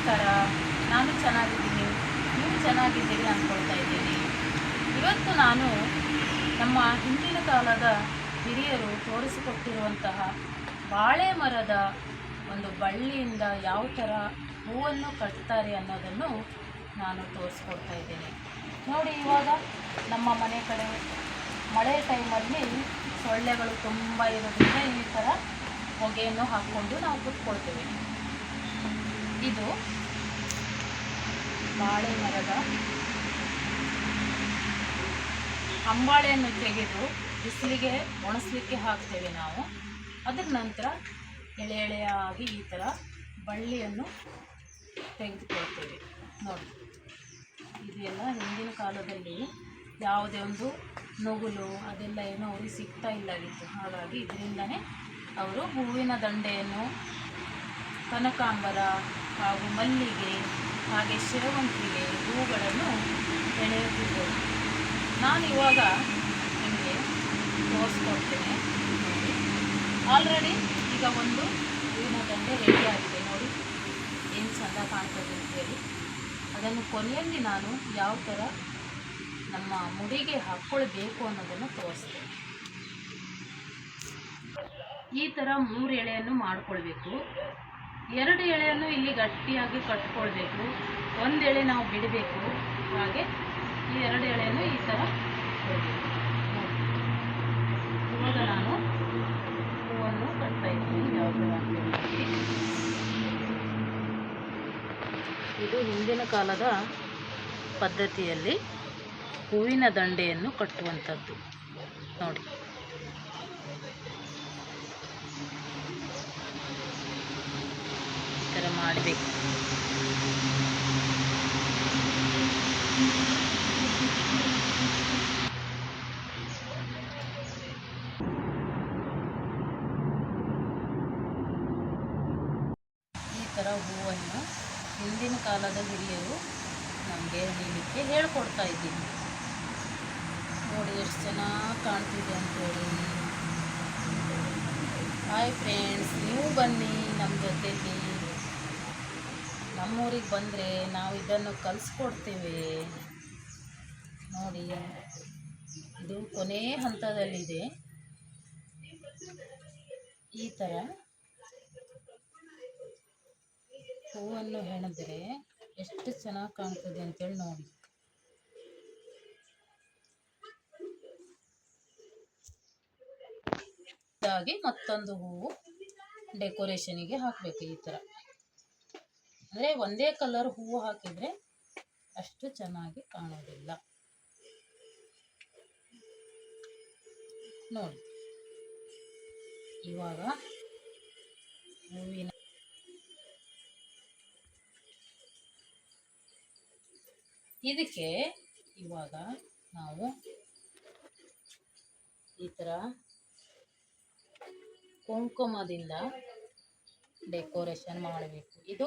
ನಮಸ್ಕಾರ. ನಾನು ಚೆನ್ನಾಗಿದ್ದೀನಿ. ನೀವು ಚೆನ್ನಾಗಿದ್ದೀರಿ ಅಂದ್ಕೊಳ್ತಾ ಇದ್ದೀನಿ ಇವತ್ತು ನಾನು ನಮ್ಮ ಹಿಂದಿನ ಕಾಲದ ಹಿರಿಯರು ತೋರಿಸಿಕೊಟ್ಟಿರುವಂತಹ ಬಾಳೆ ಮರದ ಒಂದು ಬಳ್ಳಿಯಿಂದ ಯಾವ ಥರ ಹೂವನ್ನು ಕಟ್ತಾರೆ ಅನ್ನೋದನ್ನು ನಾನು ತೋರಿಸ್ಕೊಡ್ತಾ ಇದ್ದೀನಿ. ನೋಡಿ ಇವಾಗ ನಮ್ಮ ಮನೆ ಕಡೆ ಮಳೆ ಟೈಮಲ್ಲಿ ಸೊಳ್ಳೆಗಳು ತುಂಬ ಇರೋದ್ರಿಂದ ಈ ಥರ ಹೊಗೆಯನ್ನು ಹಾಕ್ಕೊಂಡು ನಾವು ಕುತ್ಕೊಳ್ತೇವೆ. ಇದು ಬಾಳೆ ಮರದ ಅಂಬಾಳೆಯನ್ನು ತೆಗೆದು ಬಿಸಿಲಿಗೆ ಒಣಸ್ಲಿಕ್ಕೆ ಹಾಕ್ತೇವೆ ನಾವು. ಅದರ ನಂತರ ಎಳೆ ಎಳೆಯಾಗಿ ಈ ಥರ ಬಳ್ಳಿಯನ್ನು ತೆಗೆದುಕೊಳ್ತೇವೆ. ನೋಡಿ, ಇದೆಲ್ಲ ಹಿಂದಿನ ಕಾಲದಲ್ಲಿ ಯಾವುದೇ ಒಂದು ನುಗುಲು ಅದೆಲ್ಲ ಏನೋ ಅವ್ರಿಗೆ ಸಿಗ್ತಾ ಇಲ್ಲವಿತ್ತು ಹಾಗಾಗಿ ಇದರಿಂದನೇ ಅವರು ಹೂವಿನ ದಂಡೆಯನ್ನು ಕನಕಾಂಬರ ಹಾಗೂ ಮಲ್ಲಿಗೆ, ಹಾಗೆ ಶಿರವಂತಿಗೆ ಹೂಗಳನ್ನು ಬೆಳೆಯುತ್ತಿದ್ದೆವು ನಾನು ಇವಾಗ ನಿಮಗೆ ತೋರಿಸ್ಕೊಡ್ತೇನೆ. ಆಲ್ರೆಡಿ ಈಗ ಒಂದು ಹೂವಿನ ದಂಡೆ ರೆಡಿಯಾಗಿದೆ ನೋಡಿ. ಏನು ಚಂದ ಕಾಣ್ತದೆ ಅಂತೇಳಿ ಅದನ್ನು ಕೊನೆಯಲ್ಲಿ ನಾನು ಯಾವ ಥರ ನಮ್ಮ ಮುಡಿಗೆ ಹಾಕ್ಕೊಳ್ಬೇಕು ಅನ್ನೋದನ್ನು ತೋರಿಸ್ತೇನೆ. ಈ ಥರ ಮೂರು ಎಳೆಯನ್ನು ಮಾಡ್ಕೊಳ್ಬೇಕು. ಎರಡು ಎಳೆಯನ್ನು ಇಲ್ಲಿ ಗಟ್ಟಿಯಾಗಿ ಕಟ್ಕೊಳ್ಬೇಕು. ಒಂದು ಎಳೆ ನಾವು ಬಿಡಬೇಕು. ಹಾಗೆ ಈ ಎರಡು ಎಳೆಯನ್ನು ಈ ಥರ ಇವಾಗ ನಾನು ಹೂವನ್ನು ಕಟ್ತಾ ಇದ್ದೀನಿ. ಇದು ಹಿಂದಿನ ಕಾಲದ ಪದ್ಧತಿಯಲ್ಲಿ ಹೂವಿನ ದಂಡೆಯನ್ನು ಕಟ್ಟುವಂಥದ್ದು. ನೋಡಿ ಈ ಥರ ಮಾಡಬೇಕು ಈ ಥರ ಹೂವನ್ನು ಹಿಂದಿನ ಕಾಲದ ಹಿರಿಯರು ನಮಗೆ ಹೇಳಲಿಕ್ಕೆ ಹೇಳ್ಕೊಡ್ತಾ ಇದ್ದೀನಿ. ನೋಡಿ ಎಷ್ಟು ಚೆನ್ನಾಗಿ ಕಾಣ್ತಿದೆ ಅಂತೇಳಿ. ಹಾಯ್ ಫ್ರೆಂಡ್ಸ್ ನೀವು ಬನ್ನಿ ನಮ್ಮ ಜೊತೆಲಿ. ನಮ್ಮೂರಿಗೆ ಬಂದರೆ ನಾವು ಇದನ್ನು ಕಲಿಸ್ಕೊಡ್ತೀವಿ. ನೋಡಿ, ಇದು ಕೊನೆ ಹಂತದಲ್ಲಿದೆ. ಈ ಥರ ಹೂವನ್ನು ಹೆಣೆದ್ರೆ ಎಷ್ಟು ಚೆನ್ನಾಗಿ ಕಾಣ್ತದೆ ಅಂತೇಳಿ ನೋಡಿ. ಹಾಗೆ ಮತ್ತೊಂದು ಹೂವು ಡೆಕೋರೇಷನಿಗೆ ಹಾಕಬೇಕು ಈ ಥರ. ಅಂದರೆ ಒಂದೇ ಕಲರ್ ಹೂವು ಹಾಕಿದರೆ ಅಷ್ಟು ಚೆನ್ನಾಗಿ ಕಾಣೋದಿಲ್ಲ. ನೋಡಿ. ಇವಾಗ ಹೂವಿನ ಇದಕ್ಕೆ ಇವಾಗ ನಾವು ಈ ಥರ ಕುಂಕುಮದಿಂದ ಡೆಕೋರೇಷನ್ ಮಾಡಬೇಕು. ಇದು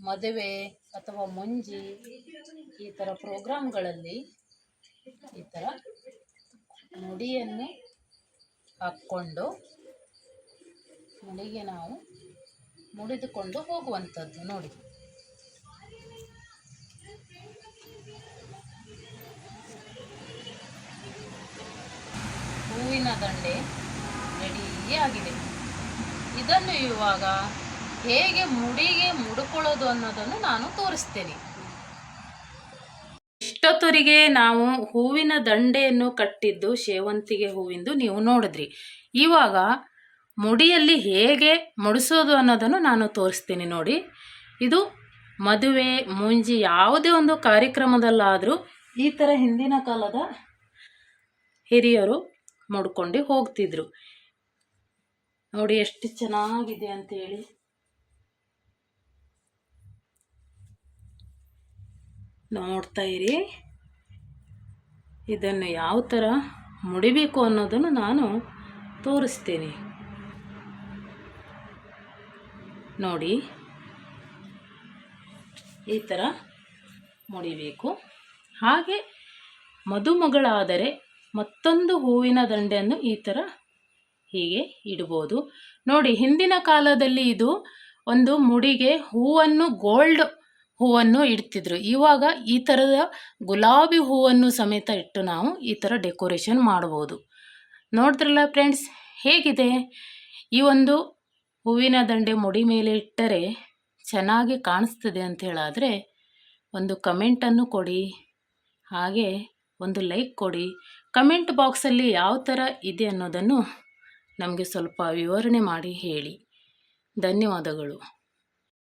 ಮದುವೆ ಅಥವಾ ಮುಂಜಿ ಈ ಥರ ಪ್ರೋಗ್ರಾಮ್ಗಳಲ್ಲಿ ಈ ಥರ ನುಡಿಯನ್ನು ಹಾಕ್ಕೊಂಡು ನುಡಿಗೆ ನಾವು ಮುಡಿದುಕೊಂಡು ಹೋಗುವಂಥದ್ದು ನೋಡಿ. ಇದನ್ನು ಇವಾಗ ಹೇಗೆ ಮುಡಿಗೆ ಮುಡ್ಕೊಳ್ಳೋದು ಅನ್ನೋದನ್ನು ನಾನು ತೋರಿಸ್ತೇನೆ. ಇಷ್ಟೊತ್ತರಿಗೆ ನಾವು ಹೂವಿನ ದಂಡೆಯನ್ನು ಕಟ್ಟಿದ್ದು ಸೇವಂತಿಗೆ ಹೂವಿಂದು ನೀವು ನೋಡಿದ್ರಿ. ಇವಾಗ ಮುಡಿಯಲ್ಲಿ ಹೇಗೆ ಮುಡಿಸೋದು ಅನ್ನೋದನ್ನು ನಾನು ತೋರಿಸ್ತೀನಿ ನೋಡಿ. ಇದು ಮದುವೆ, ಮುಂಜಿ ಯಾವುದೇ ಒಂದು ಕಾರ್ಯಕ್ರಮದಲ್ಲಾದರೂ ಈ ಥರ ಹಿಂದಿನ ಕಾಲದ ಹಿರಿಯರು ಮುಡ್ಕೊಂಡು ಹೋಗ್ತಿದ್ರು. ನೋಡಿ ಎಷ್ಟು ಚೆನ್ನಾಗಿದೆ ಅಂತೇಳಿ. ನೋಡ್ತಾ ಇರಿ. ಇದನ್ನು ಯಾವ ಥರ ಮುಡಿಬೇಕು ಅನ್ನೋದನ್ನು ನಾನು ತೋರಿಸ್ತೀನಿ. ನೋಡಿ. ಈ ಥರ ಮುಡಿಬೇಕು. ಹಾಗೆ ಮದುಮಗಳಾದರೆ ಮತ್ತೊಂದು ಹೂವಿನ ದಂಡೆಯನ್ನು ಈ ಥರ ಹೀಗೆ ಇಡ್ಬೋದು ನೋಡಿ, ಹಿಂದಿನ ಕಾಲದಲ್ಲಿ ಇದು ಒಂದು ಮುಡಿಗೆ ಹೂವನ್ನು, ಗೋಲ್ಡ್ ಹೂವನ್ನು ಇಡ್ತಿದ್ರು. ಇವಾಗ ಈ ಥರದ ಗುಲಾಬಿ ಹೂವನ್ನು ಸಮೇತ ಇಟ್ಟು ನಾವು ಈ ಥರ ಡೆಕೋರೇಷನ್ ಮಾಡ್ಬೋದು ನೋಡಿದ್ರಲ್ಲ ಫ್ರೆಂಡ್ಸ್, ಹೇಗಿದೆ? ಈ ಒಂದು ಹೂವಿನ ದಂಡೆ ಮುಡಿ ಮೇಲೆ ಇಟ್ಟರೆ ಚೆನ್ನಾಗಿ ಕಾಣಿಸ್ತದೆ ಅಂತ ಹೇಳಾದರೆ ಒಂದು ಕಮೆಂಟನ್ನು ಕೊಡಿ, ಹಾಗೆ ಒಂದು ಲೈಕ್ ಕೊಡಿ. ಕಮೆಂಟ್ ಬಾಕ್ಸಲ್ಲಿ ಯಾವ ಥರ ಇದೆ ಅನ್ನೋದನ್ನು ನಮಗೆ ಸ್ವಲ್ಪ ವಿವರಣೆ ಮಾಡಿ ಹೇಳಿ. ಧನ್ಯವಾದಗಳು.